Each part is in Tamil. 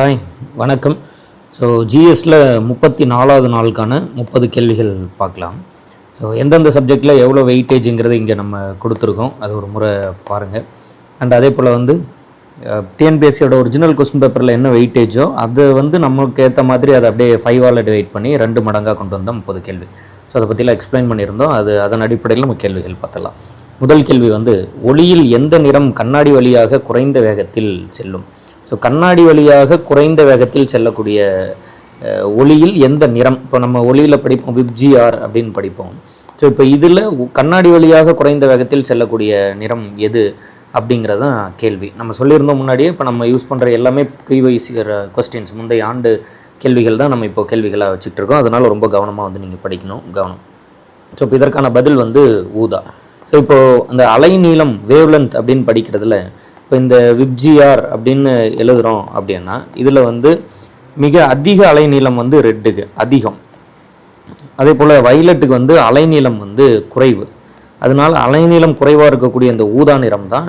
ஹாய் வணக்கம். ஸோ ஜிஎஸ்ல முப்பத்தி நாலாவது நாளுக்கான முப்பது கேள்விகள் பார்க்கலாம். ஸோ எந்தெந்த சப்ஜெக்டில் எவ்வளோ வெயிட்டேஜுங்கிறது இங்கே நம்ம கொடுத்துருக்கோம். அது ஒரு முறை பாருங்கள் அண்ட் அதே போல் வந்து டிஎன்பிஎஸ்சியோட ஒரிஜினல் கொஸ்டின் பேப்பரில் என்ன வெயிட்டேஜோ அது வந்து நமக்கு ஏற்ற மாதிரி அதை அப்படியே ஃபைவால் டிவைட் பண்ணி ரெண்டு மடங்காக கொண்டு வந்தோம் முப்பது கேள்வி. ஸோ அதை பற்றிலாம் எக்ஸ்பிளைன் பண்ணியிருந்தோம். அது அதன் அடிப்படையில் நம்ம கேள்விகள் பார்த்தலாம் முதல் கேள்வி வந்து ஒளியில் எந்த நிறம் கண்ணாடி வழியாக குறைந்த வேகத்தில் செல்லும்? ஸோ கண்ணாடி வழியாக குறைந்த வேகத்தில் செல்லக்கூடிய ஒளியில் எந்த நிறம்? இப்போ நம்ம ஒளியில் படிப்போம் விப்ஜிஆர் அப்படின்னு படிப்போம். ஸோ இப்போ இதில் கண்ணாடி வழியாக குறைந்த வேகத்தில் செல்லக்கூடிய நிறம் எது அப்படிங்கிறது தான் கேள்வி. நம்ம சொல்லியிருந்தோம் முன்னாடியே இப்போ நம்ம யூஸ் பண்ணுற எல்லாமே ப்ரீவைஸ் இயர் கொஸ்டின்ஸ் முந்தைய ஆண்டு கேள்விகள் தான் நம்ம இப்போ கேள்விகளாக வச்சுட்டு இருக்கோம். அதனால் ரொம்ப கவனமாக வந்து நீங்கள் படிக்கணும் கவனம். ஸோ இப்போ இதற்கான பதில் வந்து ஊதா. ஸோ இப்போது அந்த அலைநீளம் வேவ்லென்த் அப்படின்னு படிக்கிறதுல இப்போ இந்த விப்ஜிஆர் அப்படின்னு எழுதுகிறோம் அப்படின்னா இதில் வந்து மிக அதிக அலைநீளம் வந்து ரெட்டுக்கு அதிகம். அதே போல் வைலட்டுக்கு வந்து அலைநீளம் வந்து குறைவு. அதனால் அலைநீளம் குறைவாக இருக்கக்கூடிய இந்த ஊதா நிறம் தான்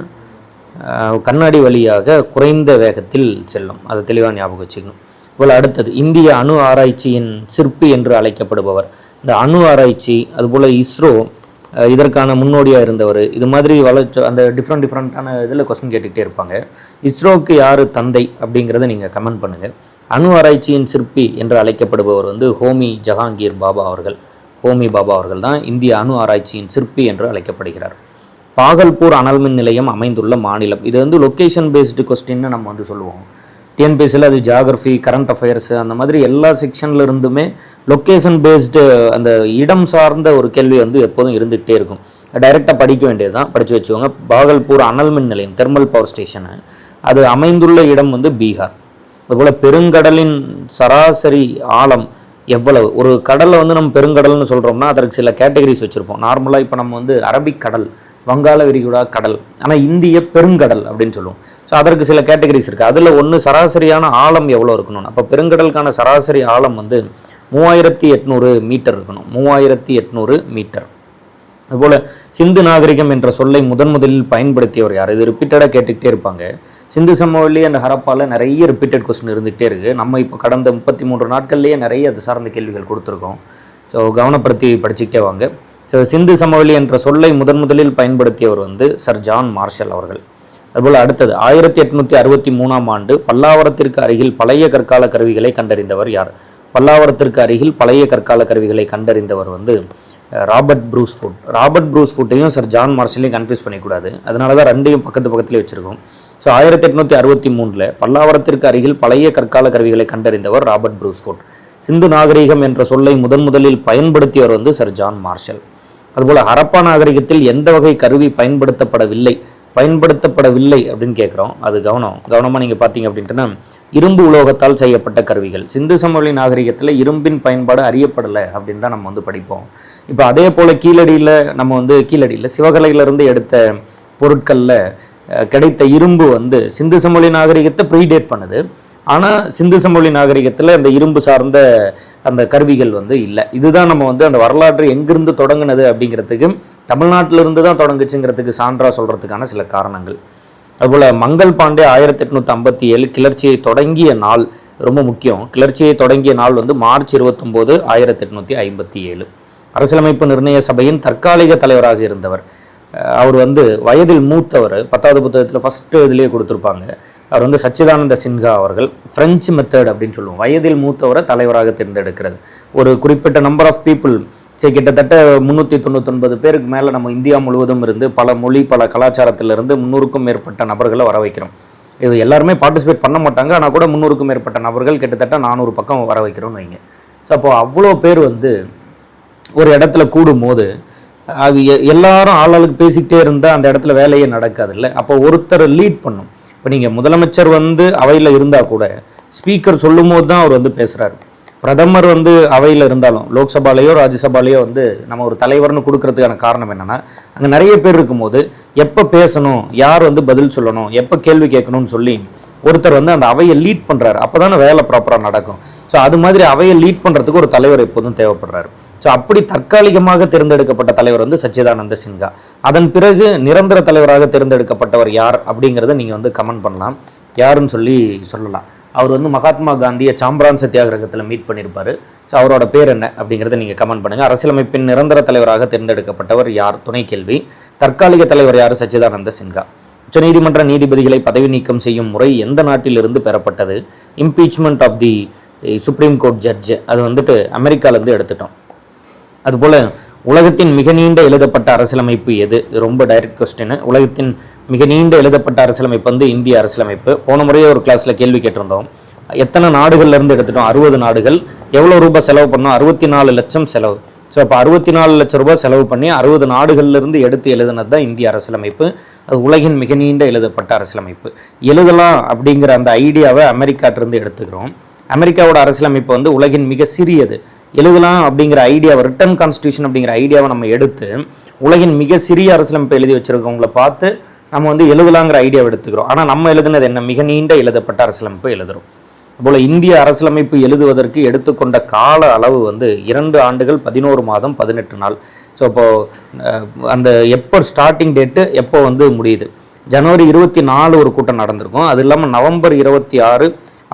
கண்ணாடி வழியாக குறைந்த வேகத்தில் செல்லும். அதை தெளிவாக ஞாபகம் வச்சுக்கணும். போல் அடுத்தது இந்திய அணு ஆராய்ச்சியின் சிற்பி என்று அழைக்கப்படுபவர். இந்த அணு ஆராய்ச்சி அதுபோல் இஸ்ரோ இதற்கான முன்னோடியாக இருந்தவர். இது மாதிரி வளர்ச்சி அந்த டிஃப்ரெண்ட் டிஃப்ரெண்ட்டான இதில் கொஸ்டின் கேட்டுக்கிட்டே இருப்பாங்க. இஸ்ரோவுக்கு யார் தந்தை அப்படிங்கிறத நீங்கள் கமெண்ட் பண்ணுங்கள் அணு ஆராய்ச்சியின் சிற்பி என்று அழைக்கப்படுபவர் வந்து ஹோமி ஜஹாங்கீர் பாபா அவர்கள். ஹோமி பாபா அவர்கள் தான் இந்திய அணு ஆராய்ச்சியின் சிற்பி என்று அழைக்கப்படுகிறார். பாகல்பூர் அனல் மின் நிலையம் அமைந்துள்ள மாநிலம். இது வந்து லொக்கேஷன் பேஸ்டு கொஸ்டின்னு நம்ம வந்து சொல்லுவோம். டிஎன்பிஎஸ்சியில் அது ஜியாகிரஃபி கரண்ட் அஃபேர்ஸ் அந்த மாதிரி எல்லா செக்ஷனில் இருந்துமே லொக்கேஷன் பேஸ்டு அந்த இடம் சார்ந்த ஒரு கேள்வி வந்து எப்போதும் இருந்துகிட்டே இருக்கும். டைரெக்டாக படிக்க வேண்டியது தான் படித்து வச்சுக்கோங்க. பாகல்பூர் அனல் மின் நிலையம் தெர்மல் பவர் ஸ்டேஷனு அது அமைந்துள்ள இடம் வந்து பீகார். அதுபோல் பெருங்கடலின் சராசரி ஆழம் எவ்வளவு? ஒரு கடலை வந்து நம்ம பெருங்கடல்னு சொல்கிறோம்னா அதற்கு சில கேட்டகரிஸ் வச்சுருப்போம். நார்மலாக இப்போ நம்ம வந்து அரபிக் கடல் வங்காள விரிகுடா கடல் ஆனால் இந்திய பெருங்கடல் அப்படின்னு சொல்லுவோம். ஸோ அதற்கு சில கேட்டகரிஸ் இருக்குது அதில் ஒன்று சராசரியான ஆழம் எவ்வளோ இருக்கணும்? அப்போ பெருங்கடலுக்கான சராசரி ஆழம் வந்து மூவாயிரத்தி எட்நூறு மீட்டர் இருக்கணும். மூவாயிரத்தி எட்நூறு மீட்டர். அதுபோல் சிந்து நாகரிகம் என்ற சொல்லை முதன் முதலில் பயன்படுத்தியவர் யார்? இது ரிப்பீட்டடாக கேட்டுக்கிட்டே இருப்பாங்க. சிந்து சமவெளி அந்த ஹரப்பாவில் நிறைய ரிப்பீட்டட் கொஸ்டின் இருந்துகிட்டே இருக்குது நம்ம இப்போ கடந்த முப்பத்தி மூன்று நாட்கள்லேயே நிறைய அது சார்ந்த கேள்விகள் கொடுத்துருக்கோம். ஸோ கவனப்படுத்தி படிச்சுக்கிட்டே வாங்க. ஸோ சிந்து சமவெளி என்ற சொல்லை முதன் முதலில் பயன்படுத்தியவர் வந்து சர் ஜான் மார்ஷல் அவர்கள். அதுபோல் அடுத்தது ஆயிரத்தி எட்நூற்றி அறுபத்தி மூணாம் ஆண்டு பல்லாவரத்திற்கு அருகில் பழைய கற்கால கருவிகளை கண்டறிந்தவர் யார்? பல்லாவரத்திற்கு அருகில் பழைய கற்கால கருவிகளை கண்டறிந்தவர் வந்து Robert Bruce Foote. Robert Bruce ஃபுட்டையும் sir John மார்ஷலையும் கன்ஃபியூஸ் பண்ணிக்கூடாது. அதனால தான் ரெண்டையும் பக்கத்து பக்கத்துலேயே வச்சுருக்கோம். ஸோ ஆயிரத்தி எட்நூற்றி அறுபத்தி மூணில் பல்லாவரத்திற்கு அருகில் பழைய கற்கால கருவிகளை கண்டறிந்தவர் ராபர்ட் ப்ரூஸ் ஃபுட். சிந்து நாகரிகம் என்ற சொல்லை முதன் முதலில் பயன்படுத்தியவர் வந்து சர் ஜான் மார்ஷல். அதுபோல் ஹரப்பா நாகரிகத்தில் எந்த வகை கருவி பயன்படுத்தப்படவில்லை? பயன்படுத்தப்படவில்லை அப்படின்னு கேட்குறோம் அது கவனம். கவனமாக நீங்கள் பார்த்தீங்க அப்படின்ட்டுனா இரும்பு உலோகத்தால் செய்யப்பட்ட கருவிகள். சிந்து சமவெளி நாகரிகத்தில் இரும்பின் பயன்பாடு அறியப்படலை அப்படின்னு தான் நம்ம வந்து படிப்போம். இப்போ அதே போல் கீழடியில் நம்ம வந்து கீழடியில் சிவகலையிலிருந்து எடுத்த பொருட்களில் கிடைத்த இரும்பு வந்து சிந்து சமவெளி நாகரிகத்தை ப்ரீடேட் பண்ணுது. ஆனால் சிந்து சமவெளி நாகரிகத்தில் அந்த இரும்பு சார்ந்த அந்த கருவிகள் வந்து இல்லை. இதுதான் நம்ம வந்து அந்த வரலாற்று எங்கிருந்து தொடங்கினது அப்படிங்கிறதுக்கு தமிழ்நாட்டிலிருந்து தான் தொடங்குச்சுங்கிறதுக்கு சான்றாக சொல்கிறதுக்கான சில காரணங்கள். அதுபோல் மங்கள் பாண்டே ஆயிரத்தி எட்நூற்றி ஐம்பத்தி ஏழு கிளர்ச்சியை தொடங்கிய நாள் ரொம்ப முக்கியம். கிளர்ச்சியை தொடங்கிய நாள் வந்து மார்ச் இருபத்தொம்போது ஆயிரத்தி எட்நூற்றி ஐம்பத்தி ஏழு அரசியலமைப்பு நிர்ணய சபையின் தற்காலிக தலைவராக இருந்தவர். அவர் வந்து வயதில் மூத்தவர். பத்தாவது புத்தகத்தில் ஃபஸ்ட்டு இதுலேயே கொடுத்துருப்பாங்க. அவர் வந்து சச்சிதானந்த சின்ஹா அவர்கள் ஃப்ரெஞ்சு மெத்தட் அப்படின்னு சொல்லுவோம். வயதில் மூத்தவரை தலைவராக தேர்ந்தெடுக்கிறது. ஒரு குறிப்பிட்ட நம்பர் ஆஃப் பீப்புள் சரி கிட்டத்தட்ட முந்நூற்றி தொண்ணூத்தொன்பது பேருக்கு மேலே நம்ம இந்தியா முழுவதும் இருந்து பல மொழி பல கலாச்சாரத்திலிருந்து முந்நூறுக்கும் மேற்பட்ட நபர்களை வர வைக்கிறோம். இது எல்லாருமே பார்ட்டிசிபேட் பண்ண மாட்டாங்க. ஆனால் கூட முந்நூறுக்கும் மேற்பட்ட நபர்கள் கிட்டத்தட்ட நானூறு பக்கம் வர வைக்கிறோம்னு வைங்க. ஸோ அப்போ அவ்வளோ பேர் வந்து ஒரு இடத்துல கூடும்போது அது எல்லாரும் ஆளாளுக்கு பேசிக்கிட்டே இருந்தால் அந்த இடத்துல வேலையே நடக்காதுல்ல. அப்போ ஒருத்தர் லீட் பண்ணும். இப்போ நீங்கள் முதலமைச்சர் வந்து அவையில் இருந்தால் கூட ஸ்பீக்கர் சொல்லும்போது தான் அவர் வந்து பேசுகிறாரு பிரதமர் வந்து அவையில் இருந்தாலும் லோக்சபாலேயோ ராஜ்யசபாலேயோ வந்து நம்ம ஒரு தலைவர்னு கொடுக்கறதுக்கான காரணம் என்னென்னா அங்கே நிறைய பேர் இருக்கும்போது எப்போ பேசணும் யார் வந்து பதில் சொல்லணும் எப்போ கேள்வி கேட்கணும்னு சொல்லி ஒருத்தர் வந்து அந்த அவையை லீட் பண்ணுறாரு அப்போ தானே வேலை ப்ராப்பராக நடக்கும். ஸோ அது மாதிரி அவையை லீட் பண்ணுறதுக்கு ஒரு தலைவர் எப்போதும் தேவைப்படுறாரு. ஸோ அப்படி தற்காலிகமாக தேர்ந்தெடுக்கப்பட்ட தலைவர் வந்து சச்சிதானந்த சின்ஹா. அதன் பிறகு நிரந்தர தலைவராக தேர்ந்தெடுக்கப்பட்டவர் யார் அப்படிங்கிறத நீங்கள் வந்து கமெண்ட் பண்ணலாம். யாருன்னு சொல்லி சொல்லலாம். அவர் வந்து மகாத்மா காந்தியை சாம்பிரான் சத்தியாகிரகத்தில் மீட் பண்ணியிருப்பார் ஸோ அவரோட பேர் என்ன அப்படிங்கிறத நீங்கள் கமெண்ட் பண்ணுங்கள் அரசியலமைப்பின் நிரந்தர தலைவராக தேர்ந்தெடுக்கப்பட்டவர் யார்? துணை கேள்வி. தற்காலிக தலைவர் யார்? சச்சிதானந்த சின்ஹா. உச்சநீதிமன்ற நீதிபதிகளை பதவி நீக்கம் செய்யும் முறை எந்த நாட்டிலிருந்து பெறப்பட்டது? Impeachment of the supreme court judge அது வந்துட்டு அமெரிக்காலேருந்து எடுத்துட்டோம். அதுபோல் உலகத்தின் மிக நீண்ட எழுதப்பட்ட அரசியலமைப்பு எது? ரொம்ப டைரக்ட் கொஸ்டின் உலகத்தின் மிக நீண்ட எழுதப்பட்ட அரசியலமைப்பு வந்து இந்திய அரசியலமைப்பு. போன முறையே ஒரு கிளாஸில் கேள்வி கேட்டிருந்தோம். எத்தனை நாடுகள்ல இருந்து எடுத்துட்டோம்? அறுபது நாடுகள். எவ்வளோ ரூபாய் செலவு பண்ணோம்? அறுபத்தி நாலு லட்சம் செலவு. ஸோ அப்போ அறுபத்தி நாலு லட்சம் ரூபாய் செலவு பண்ணி அறுபது நாடுகள்லேருந்து எடுத்து எழுதுனது தான் இந்திய அரசியலமைப்பு. அது உலகின் மிக நீண்ட எழுதப்பட்ட அரசியலமைப்பு. எழுதலாம் அப்படிங்கிற அந்த ஐடியாவை அமெரிக்காட்டிருந்து எடுத்துக்கிறோம். அமெரிக்காவோட அரசியலமைப்பு வந்து உலகின் மிக சிறியது. எழுதலாம் அப்படிங்கிற ஐடியாவை ரிட்டன் கான்ஸ்டியூஷன் அப்படிங்கிற ஐடியாவை நம்ம எடுத்து உலகின் மிக சிறிய அரசியலமைப்பை எழுதி வச்சிருக்கவங்கள பார்த்து நம்ம வந்து எழுதலாங்கிற ஐடியாவை எடுத்துக்கிறோம். ஆனால் நம்ம எழுதுனது என்ன? மிக நீண்ட எழுதப்பட்ட அரசியலமைப்பு எழுதுறோம். அதுபோல் இந்திய அரசியலமைப்பு எழுதுவதற்கு எடுத்துக்கொண்ட கால அளவு வந்து இரண்டு ஆண்டுகள் பதினோரு மாதம் பதினெட்டு நாள். ஸோ இப்போது அந்த எப்போ ஸ்டார்டிங் டேட்டு எப்போ வந்து முடியுது? ஜனவரி இருபத்தி நாலு ஒரு கூட்டம் நடந்திருக்கும். அது இல்லாமல் நவம்பர் இருபத்தி ஆறு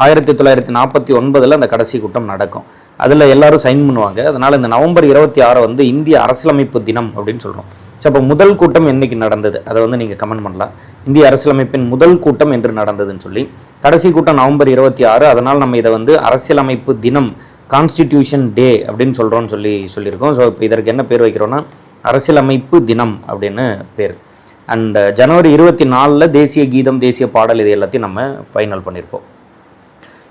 ஆயிரத்தி தொள்ளாயிரத்தி நாற்பத்தி ஒன்பதில் அந்த கடைசி கூட்டம் நடக்கும். அதில் எல்லாரும் சைன் பண்ணுவாங்க. அதனால் இந்த நவம்பர் இருபத்தி ஆறை வந்து இந்திய அரசியலமைப்பு தினம் அப்படின்னு சொல்கிறோம் ஸோ அப்போ முதல் கூட்டம் என்றைக்கு நடந்தது? அதை வந்து நீங்கள் கமெண்ட் பண்ணலாம். இந்திய அரசியலமைப்பின் முதல் கூட்டம் என்று நடந்ததுன்னு சொல்லி. கடைசி கூட்டம் நவம்பர் இருபத்தி ஆறு. அதனால் நம்ம இதை வந்து அரசியலமைப்பு தினம் கான்ஸ்டிடியூஷன் டே அப்படின்னு சொல்கிறோம்னு சொல்லி சொல்லியிருக்கோம். ஸோ இப்போ இதற்கு என்ன பேர் வைக்கிறோன்னா அரசியலமைப்பு தினம் அப்படின்னு பேர். அண்ட் ஜனவரி இருபத்தி நாலில் தேசிய கீதம் தேசிய பாடல் இது எல்லாத்தையும் நம்ம ஃபைனல் பண்ணியிருப்போம்.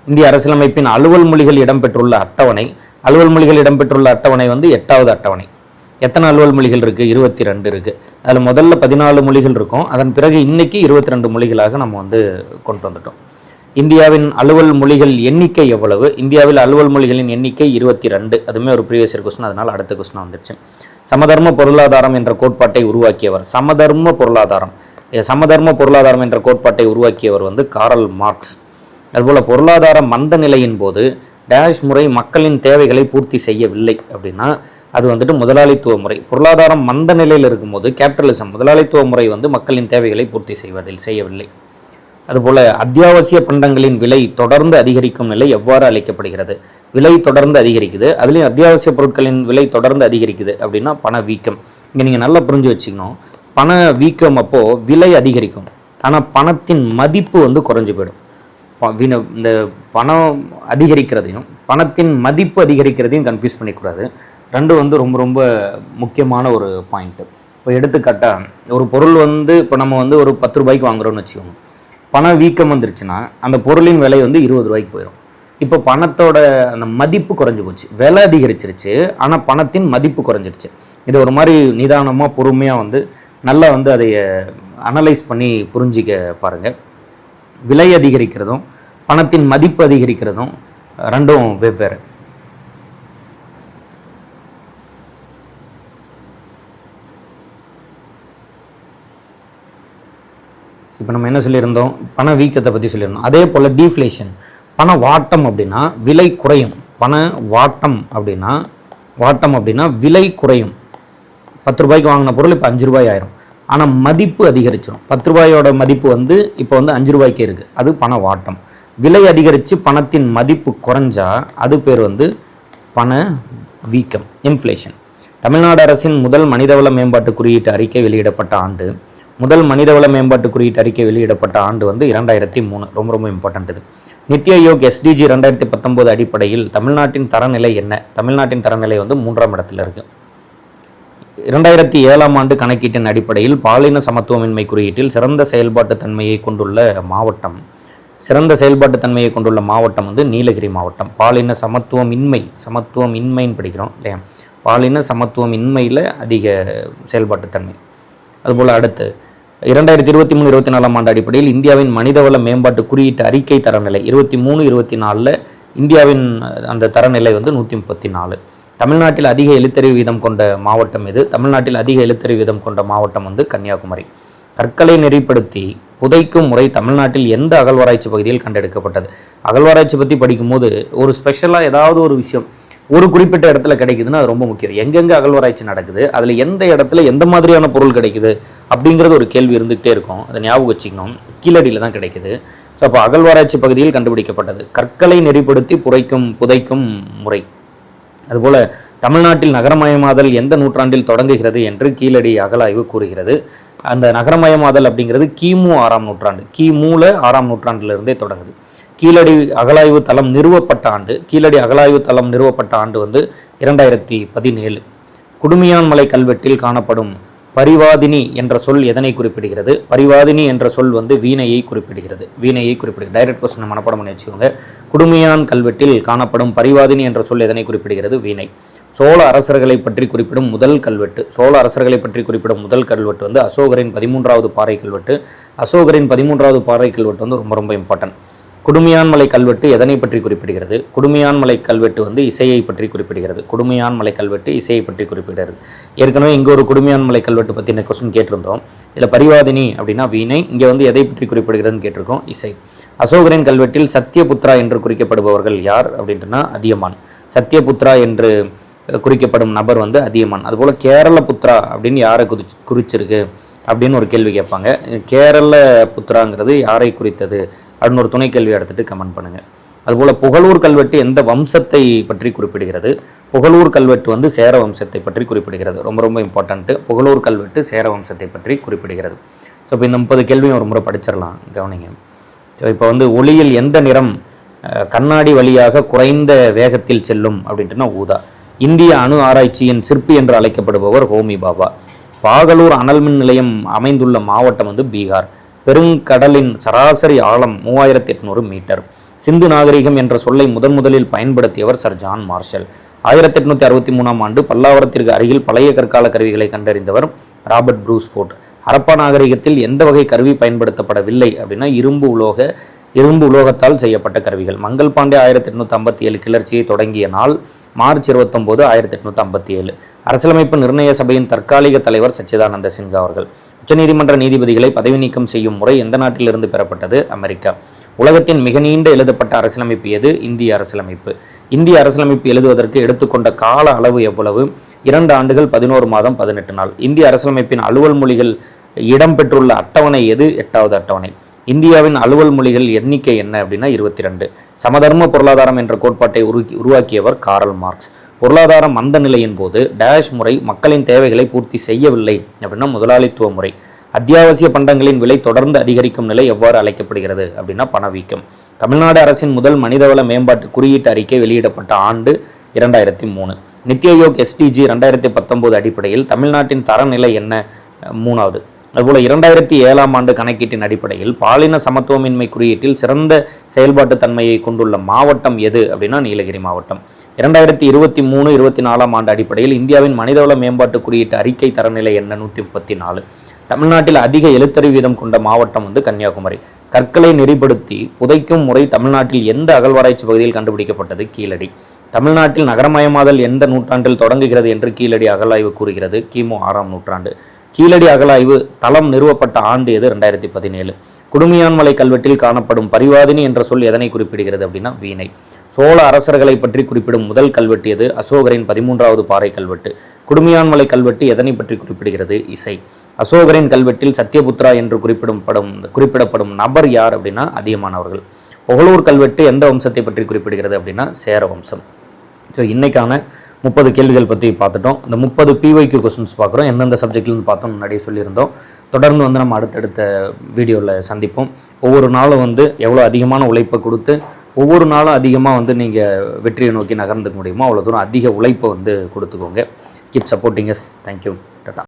இந்திய அரசியலமைப்பின் அலுவல் மொழிகள் இடம்பெற்றுள்ள அட்டவணை அலுவல் மொழிகள் இடம்பெற்றுள்ள அட்டவணை வந்து எட்டாவது அட்டவணை. எத்தனை அலுவல் மொழிகள் இருக்குது இருபத்தி ரெண்டு இருக்குது அதில் முதல்ல பதினாலு மொழிகள் இருக்கும். அதன் பிறகு இன்னைக்கு இருபத்தி ரெண்டு மொழிகளாக நம்ம வந்து கொண்டு வந்துட்டோம். இந்தியாவின் அலுவல் மொழிகள் எண்ணிக்கை எவ்வளவு? இந்தியாவில் அலுவல் மொழிகளின் எண்ணிக்கை இருபத்தி ரெண்டு அதுவுமே ஒரு ப்ரீவியஸ் இயர் கொஸ்டின் அதனால் அடுத்த கொஸ்டின் வந்துடுச்சு சமதர்ம பொருளாதாரம் என்ற கோட்பாட்டை உருவாக்கியவர். சமதர்ம பொருளாதாரம். சமதர்ம பொருளாதாரம் என்ற கோட்பாட்டை உருவாக்கியவர் வந்து காரல் மார்க்ஸ். அதுபோல் பொருளாதார மந்த நிலையின் போது டேஷ் முறை மக்களின் தேவைகளை பூர்த்தி செய்யவில்லை அப்படின்னா அது வந்துட்டு முதலாளித்துவ முறை. பொருளாதாரம் மந்த நிலையில் இருக்கும்போது கேபிட்டலிசம் முதலாளித்துவ முறை வந்து மக்களின் தேவைகளை பூர்த்தி செய்வதில் செய்யவில்லை. அதுபோல் அத்தியாவசிய பண்டங்களின் விலை தொடர்ந்து அதிகரிக்கும் நிலை எவ்வாறு அழைக்கப்படுகிறது விலை தொடர்ந்து அதிகரிக்குது. அதுலேயும் அத்தியாவசிய பொருட்களின் விலை தொடர்ந்து அதிகரிக்குது அப்படின்னா பண வீக்கம். இங்கே நீங்கள் நல்லா புரிஞ்சு வச்சுக்கணும். பண வீக்கம் அப்போது விலை அதிகரிக்கும். ஆனால் பணத்தின் மதிப்பு வந்து குறைஞ்சு போயிடும். இந்த பணம் அதிகரிக்கிறதையும் பணத்தின் மதிப்பு அதிகரிக்கிறதையும் கன்ஃபியூஸ் பண்ணிக்கூடாது. ரெண்டும் வந்து ரொம்ப ரொம்ப முக்கியமான ஒரு பாயிண்ட்டு இப்போ எடுத்துக்காட்டாக ஒரு பொருள் வந்து இப்போ நம்ம வந்து ஒரு பத்து ரூபாய்க்கு வாங்குறோம்னு வச்சுக்கோங்க. பண வீக்கம் வந்துருச்சுன்னா அந்த பொருளின் விலை வந்து இருபது ரூபாய்க்கு போயிடும் இப்போ பணத்தோட அந்த மதிப்பு குறைஞ்சி போச்சு. விலை அதிகரிச்சிருச்சு ஆனால் பணத்தின் மதிப்பு குறைஞ்சிருச்சு. இது ஒரு மாதிரி நிதானமாக பொறுமையாக வந்து நல்லா வந்து அதை அனலைஸ் பண்ணி புரிஞ்சிக்க பாருங்கள் விலை அதிகரிக்கிறதும் பணத்தின் மதிப்பு அதிகரிக்கிறதும் ரெண்டும் வெவ்வேறு. இப்போ நம்ம என்ன சொல்லியிருந்தோம்? பண வீக்கத்தை பற்றி சொல்லியிருந்தோம். அதே போல் டீஃப்ளேஷன் பண வாட்டம் அப்படின்னா விலை குறையும். பண வாட்டம் அப்படின்னா வாட்டம் அப்படின்னா விலை குறையும். பத்து ரூபாய்க்கு வாங்கின பொருள் இப்போ அஞ்சு ரூபாய் ஆயிரும். ஆனால் மதிப்பு அதிகரிச்சிடும் பத்து ரூபாயோட மதிப்பு வந்து இப்போ வந்து அஞ்சு ரூபாய்க்கு இருக்குது அது பண வாட்டம். விலை அதிகரித்து பணத்தின் மதிப்பு குறைஞ்சா அது பேர் வந்து பண வீக்கம் இன்ஃப்ளேஷன் தமிழ்நாடு அரசின் முதல் மனிதவள மேம்பாட்டு குறியீட்டு அறிக்கை வெளியிடப்பட்ட ஆண்டு முதல் மனிதவள மேம்பாட்டு குறியீட்டு அறிக்கை வெளியிடப்பட்ட ஆண்டு வந்து இரண்டாயிரத்தி மூணு. ரொம்ப ரொம்ப இம்பார்ட்டன்ட் இது. நித்தி ஆயோக் எஸ்டிஜி ரெண்டாயிரத்தி பத்தொம்போது அடிப்படையில் தமிழ்நாட்டின் தரநிலை என்ன? தமிழ்நாட்டின் தரநிலை வந்து மூன்றாம் இடத்துல இருக்குது இரண்டாயிரத்தி ஏழாம் ஆண்டு கணக்கீட்டின் அடிப்படையில் பாலின சமத்துவமின்மை குறியீட்டில் சிறந்த செயல்பாட்டு தன்மையை கொண்டுள்ள மாவட்டம். சிறந்த செயல்பாட்டு தன்மையை கொண்டுள்ள மாவட்டம் வந்து நீலகிரி மாவட்டம். பாலின சமத்துவமின்மை சமத்துவமின்மைன்னு படிக்கிறோம் இல்லையா? பாலின சமத்துவமின்மையில் அதிக செயல்பாட்டு தன்மை. அதுபோல் அடுத்து இரண்டாயிரத்தி இருபத்தி மூணு இருபத்தி நாலாம் ஆண்டு அடிப்படையில் இந்தியாவின் மனிதவள மேம்பாட்டு குறியீட்டு அறிக்கை தரநிலை இருபத்தி மூணு இருபத்தி நாலில் இந்தியாவின் அந்த தரநிலை வந்து நூற்றி முப்பத்தி நாலு. தமிழ்நாட்டில் அதிக எழுத்தறிவு வீதம் கொண்ட மாவட்டம் இது தமிழ்நாட்டில் அதிக எழுத்தறிவு வீதம் கொண்ட மாவட்டம் வந்து கன்னியாகுமரி. கற்களை நெறிப்படுத்தி புதைக்கும் முறை தமிழ்நாட்டில் எந்த அகழ்வாராய்ச்சி பகுதியில் கண்டெடுக்கப்பட்டது? அகழ்வாராய்ச்சி பற்றி படிக்கும்போது ஒரு ஸ்பெஷலாக ஏதாவது ஒரு விஷயம் ஒரு குறிப்பிட்ட இடத்துல கிடைக்குதுன்னா அது ரொம்ப முக்கியம். எங்கெங்கே அகழ்வாராய்ச்சி நடக்குது? அதில் எந்த இடத்துல எந்த மாதிரியான பொருள் கிடைக்குது? அப்படிங்கிறது ஒரு கேள்வி இருந்துகிட்டே இருக்கும். அதை ஞாபகம் வச்சுக்கணும். கீழடியில் தான் கிடைக்குது. ஸோ அப்போ அகழ்வாராய்ச்சி பகுதியில் கண்டுபிடிக்கப்பட்டது. கற்களை நெறிப்படுத்தி புரைக்கும் புதைக்கும் முறை. அதுபோல் தமிழ்நாட்டில் நகரமயமாதல் எந்த நூற்றாண்டில் தொடங்குகிறது என்று கீழடி அகலாய்வு கூறுகிறது. அந்த நகரமயமாதல் அப்படிங்கிறது கிமு ஆறாம் நூற்றாண்டு கிமுல ஆறாம் நூற்றாண்டிலிருந்தே தொடங்குது. கீழடி அகலாய்வு தளம் நிறுவப்பட்ட ஆண்டு கீழடி அகலாய்வு தளம் நிறுவப்பட்ட ஆண்டு வந்து இரண்டாயிரத்தி பதினேழு. குடுமியான் மலை கல்வெட்டில் காணப்படும் பரிவாதினி என்ற சொல் எதனை குறிப்பிடுகிறது? பரிவாதினி என்ற சொல் வந்து வீணையை குறிப்பிடுகிறது. வீணையை குறிப்பிடுகிறது. டைரக்ட் கொஸ்டின் மனப்பாடம் பண்ணி வச்சுக்கோங்க. குடுமையான் கல்வெட்டில் காணப்படும் பரிவாதினி என்ற சொல் எதனை குறிப்பிடுகிறது? வீணை. சோழ அரசர்களை பற்றி குறிப்பிடும் முதல் கல்வெட்டு. சோழ அரசர்களை பற்றி குறிப்பிடும் முதல் கல்வெட்டு வந்து அசோகரின் பதிமூன்றாவது பாறை கல்வெட்டு. அசோகரின் பதிமூன்றாவது பாறை கல்வெட்டு வந்து ரொம்ப ரொம்ப இம்பார்ட்டன்ட் குடுமையான்மலை கல்வெட்டு எதனை பற்றி குறிப்பிடுகிறது? குடுமையான்மலை கல்வெட்டு வந்து இசையை பற்றி குறிப்பிடுகிறது. கொடுமையான்மலை கல்வெட்டு இசையை பற்றி குறிப்பிடுகிறது. ஏற்கனவே இங்கே ஒரு குடுமையான்மலை கல்வெட்டு பற்றின கொஸ்டின் கேட்டிருந்தோம். இதில் பரிவாதினி அப்படின்னா வீணை. இங்கே வந்து எதை பற்றி குறிப்பிடுகிறதுன்னு கேட்டிருக்கோம். இசை. அசோகரின் கல்வெட்டில் சத்தியபுத்ரா என்று குறிக்கப்படுபவர்கள் யார் அப்படின்ட்டுனா அதியமான். சத்தியபுத்ரா என்று குறிக்கப்படும் நபர் வந்து அதியமான். அதுபோல் கேரள புத்ரா அப்படின்னு யாரை குறி குறிச்சிருக்கு அப்படின்னு ஒரு கேள்வி கேட்பாங்க. கேரள புத்ராங்கிறது யாரை குறித்தது? அப்படின்னு ஒரு துணை கேள்வி எடுத்துட்டு கமெண்ட் பண்ணுங்கள் அதுபோல் புகழூர் கல்வெட்டு எந்த வம்சத்தை பற்றி குறிப்பிடுகிறது? புகழூர் கல்வெட்டு வந்து சேர வம்சத்தை பற்றி குறிப்பிடுகிறது. ரொம்ப ரொம்ப இம்பார்ட்டண்ட்டு புகழூர் கல்வெட்டு சேர வம்சத்தை பற்றி குறிப்பிடுகிறது. ஸோ இப்போ இந்த முப்பது கேள்வியும் ஒரு முறை படிச்சிடலாம். கவனிங்க. ஸோ இப்போ வந்து ஒளியில் எந்த நிறம் கண்ணாடி வழியாக குறைந்த வேகத்தில் செல்லும் அப்படின்ட்டுனா ஊதா. இந்திய அணு ஆராய்ச்சியின் சிற்பி என்று அழைக்கப்படுபவர் ஹோமி பாபா. பாகலூர் அனல் மின் நிலையம் அமைந்துள்ள மாவட்டம் வந்து பீகார். பெருங்கடலின் சராசரி ஆழம் மூவாயிரத்தி எட்நூறு மீட்டர். சிந்து நாகரிகம் என்ற சொல்லை முதன் முதலில் பயன்படுத்தியவர் சர் ஜான் மார்ஷல். ஆயிரத்தி எட்நூத்தி அறுபத்தி மூணாம் ஆண்டு பல்லாவரத்திற்கு அருகில் பழைய கற்கால கருவிகளை கண்டறிந்தவர் ராபர்ட் ப்ரூஸ் ஃபோர்ட். ஹரப்பா நாகரிகத்தில் எந்த வகை கருவி பயன்படுத்தப்படவில்லை அப்படின்னா இரும்பு உலோக இரும்பு உலோகத்தால் செய்யப்பட்ட கருவிகள். மங்கள் பாண்டே ஆயிரத்தி எட்நூத்தி ஐம்பத்தி ஏழு கிளர்ச்சியை தொடங்கிய நாள் மார்ச் இருபத்தொம்போது ஆயிரத்தி எட்நூத்தி ஐம்பத்தி ஏழு அரசியலமைப்பு நிர்ணய சபையின் தற்காலிக தலைவர் சச்சிதானந்த சின்ஹா அவர்கள். உச்சநீதிமன்ற நீதிபதிகளை பதவி நீக்கம் செய்யும் முறை எந்த நாட்டிலிருந்து பெறப்பட்டது? அமெரிக்கா. உலகத்தின் மிக நீண்ட எழுதப்பட்ட அரசியலமைப்பு எது? இந்திய அரசியலமைப்பு. இந்திய அரசியலமைப்பு எழுதுவதற்கு எடுத்துக்கொண்ட கால அளவு எவ்வளவு? இரண்டு ஆண்டுகள் பதினோரு மாதம் பதினெட்டு நாள். இந்திய அரசியலமைப்பின் அலுவல் மொழிகள் இடம்பெற்றுள்ள அட்டவணை எது? எட்டாவது அட்டவணை. இந்தியாவின் அலுவல் மொழிகள் எண்ணிக்கை என்ன அப்படின்னா இருபத்தி ரெண்டு சமதர்ம பொருளாதாரம் என்ற கோட்பாட்டை உருவாக்கியவர் காரல் மார்க்ஸ். பொருளாதார மந்த நிலையின் போது டேஷ் முறை மக்களின் தேவைகளை பூர்த்தி செய்யவில்லை அப்படின்னா முதலாளித்துவ முறை. அத்தியாவசிய பண்டங்களின் விலை தொடர்ந்து அதிகரிக்கும் நிலை எவ்வாறு அழைக்கப்படுகிறது அப்படின்னா பணவீக்கம். தமிழ்நாடு அரசின் முதல் மனிதவள மேம்பாட்டு குறியீட்டு அறிக்கை வெளியிடப்பட்ட ஆண்டு இரண்டாயிரத்தி மூணு. நித்யயோக் எஸ்டிஜி ரெண்டாயிரத்தி பத்தொம்போது அடிப்படையில் தமிழ்நாட்டின் தரநிலை என்ன? மூணாவது அதுபோல் இரண்டாயிரத்தி ஏழாம் ஆண்டு கணக்கீட்டின் அடிப்படையில் பாலின சமத்துவமின்மை குறியீட்டில் சிறந்த செயல்பாட்டு தன்மையை கொண்டுள்ள மாவட்டம் எது அப்படின்னா நீலகிரி மாவட்டம். இரண்டாயிரத்தி இருபத்தி மூணு இருபத்தி நாலாம் ஆண்டு அடிப்படையில் இந்தியாவின் மனிதவள மேம்பாட்டு குறியீட்டு அறிக்கை தரநிலை என்ன நூற்றி முப்பத்தி நாலு. தமிழ்நாட்டில் அதிக எழுத்தறி வீதம் கொண்ட மாவட்டம் வந்து கன்னியாகுமரி. கற்களை நெறிப்படுத்தி புதைக்கும் முறை தமிழ்நாட்டில் எந்த அகழ்வாராய்ச்சி பகுதியில் கண்டுபிடிக்கப்பட்டது? கீழடி. தமிழ்நாட்டில் நகரமயமாதல் எந்த நூற்றாண்டில் தொடங்குகிறது என்று கீழடி அகழாய்வு கூறுகிறது. கிமு ஆறாம் நூற்றாண்டு. கீழடி அகலாய்வு தளம் நிறுவப்பட்ட ஆண்டு எது? ரெண்டாயிரத்தி பதினேழு. குடுமியான்மலை கல்வெட்டில் காணப்படும் பரிவாதினி என்ற சொல் எதனை குறிப்பிடுகிறது அப்படின்னா வீணை. சோழ அரசர்களை பற்றி குறிப்பிடும் முதல் கல்வெட்டு எது? அசோகரின் பதிமூன்றாவது பாறை கல்வெட்டு. குடுமியான்மலை கல்வெட்டு எதனை பற்றி குறிப்பிடுகிறது? இசை. அசோகரின் கல்வெட்டில் சத்யபுத்ரா என்று குறிப்பிடப்படும் குறிப்பிடப்படும் நபர் யார் அப்படின்னா அதிகமானவர்கள் புகழூர் கல்வெட்டு எந்த வம்சத்தை பற்றி குறிப்பிடுகிறது அப்படின்னா சேர வம்சம் ஸோ இன்னைக்கான முப்பது கேள்விகள் பற்றி பார்த்துட்டோம். இந்த முப்பது பிவைக்கு கொஸ்டின்ஸ் பார்க்குறோம். எந்தெந்த சப்ஜெக்ட்லேருந்து பார்த்தோம் முன்னாடியே சொல்லியிருந்தோம். தொடர்ந்து வந்து நம்ம அடுத்தடுத்த வீடியோவில் சந்திப்போம். ஒவ்வொரு நாளும் வந்து எவ்வளோ அதிகமான உழைப்பை கொடுத்து ஒவ்வொரு நாளும் அதிகமாக வந்து நீங்கள் வெற்றியை நோக்கி நகர்ந்துக்க முடியுமோ அவ்வளோ தூரம் அதிக உழைப்பை வந்து கொடுத்துக்கோங்க. Keep supporting yes thank you